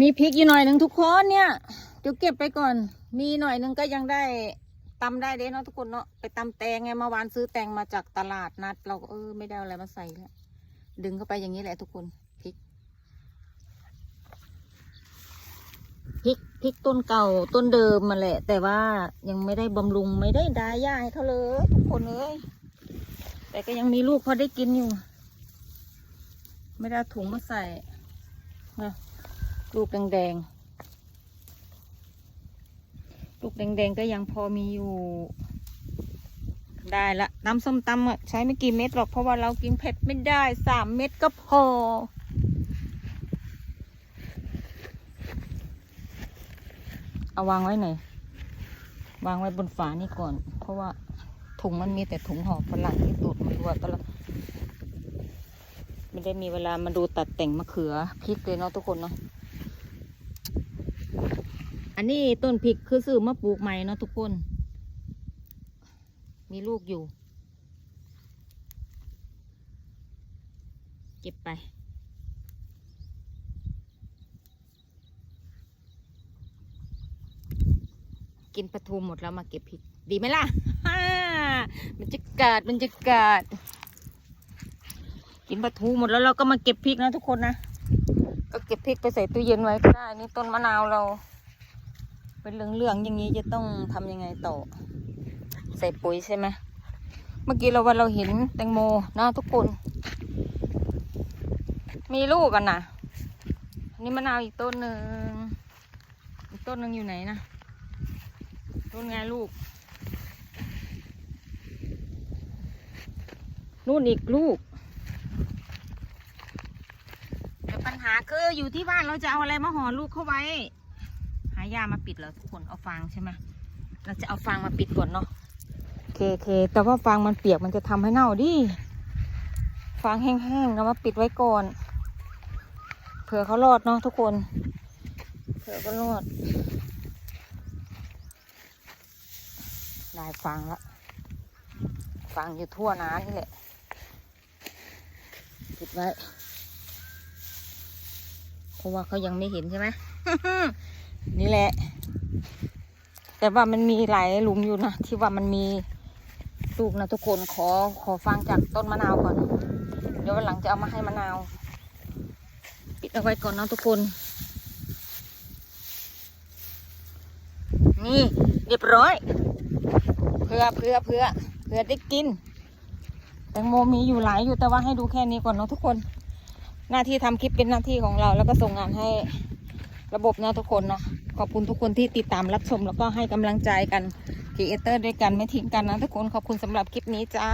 มีพริกอยู่หน่อยหนึ่งทุกคนเนี่ยเดี๋ยวเก็บไปก่อน มีหน่อยหนึ่งก็ยังได้ตำได้เด้เนาะทุกคนเนาะไปตำแตงไงเมื่อวานซื้อแตงมาจากตลาดนัด เราก็เออไม่ได้อะไรมาใส่แล้วดึงเข้าไปอย่างนี้แหละทุกคนพริกพริกพริกต้นเก่าต้นเดิมมาแหละ แต่ว่ายังไม่ได้บำรุงไม่ได้ดาย่าให้เขาเลยทุกคนเอ้ยแต่ก็ยังมีลูกพอได้กินอยู่ ไม่ได้ถุงมาใส่นะ ลูกแดงๆ ลูกแดงๆก็ยังพอมีอยู่ ได้ละน้ำส้มตำอะใช้ไม่กี่เม็ดหรอกเพราะว่าเรากินเผ็ดไม่ได้สามเม็ดก็พอ เอาวางไว้ไหน วางไว้บนฝานี่ก่อน เพราะว่าถุงมันมีแต่ถุงห่อฝรั่งที่ตูดมันรัวตลอดไม่ได้มีเวลามาดูตัดแต่งมะเขือพริกเลยเนาะทุกคนเนาะ อันนี้ต้นพริกคือซื้อมาปลูกใหม่เนาะทุกคน มีลูกอยู่ เก็บไป กินปลาทูหมดแล้วมาเก็บพริก ดีไหมล่ะมันจะกาดมันจะกาดกินปลาทูหมดแล้วเราก็มาเก็บพริกนะทุกคนนะ ก็เก็บพริกไปใส่ตู้เย็นไว้ก็ได้ นี่ต้นมะนาวเรา เป็นเหลืองๆอย่างนี้จะต้องทำยังไงต่อ ใส่ปุ๋ยใช่ไหมเมื่อกี้เราว่าเราเห็นแตงโมนะทุกคน มีลูกกันนะอันนี่มะนาวอีกต้นหนึ่งอีกต้นหนึ่งอยู่ไหนนะต้นไงลูก นู่นอีกลูกแต่ปัญหาคืออยู่ที่บ้านเราจะเอาอะไรมาห่อลูกเข้าไว้ หายามาปิดเหรอทุกคนเอาฟางใช่ไหมเราจะเอาฟางมาปิดก่อนเนาะโอเคโอเคแต่ว่าฟางมันเปียกมันจะทำให้เน่าดิฟางแห้งๆเรามาปิดไว้ก่อน เผื่อเขารอดเนาะทุกคน เผื่อเขารอดได้ฟางละฟางอยู่ทั่วน้านี่แหละปิดไว้เพราะว่าเขายังไม่เห็นใช่ไหม นี่แหละ แต่ว่ามันมีหลายหลุมอยู่นะ ที่ว่ามันมีลูกนะทุกคนขอขอฟังจากต้นมะนาวก่อน เดี๋ยววันหลังจะเอามาให้มะนาว ปิดเอาไว้ก่อนนะทุกคน นี่เรียบร้อย เพื่อเพื่อเพื่อเพื่อได้กิน แตงโมมีอยู่หลายอยู่แต่ว่าให้ดูแค่นี้ก่อนเนาะทุกคน หน้าที่ทำคลิปเป็นหน้าที่ของเราแล้วก็ส่งงานให้ ระบบนะทุกคนเนาะขอบคุณทุกคนที่ติดตามรับชมแล้วก็ให้กำลังใจกันครีเอเตอร์ด้วยกันไม่ทิ้งกันนะทุกคนขอบคุณสำหรับคลิปนี้จ้า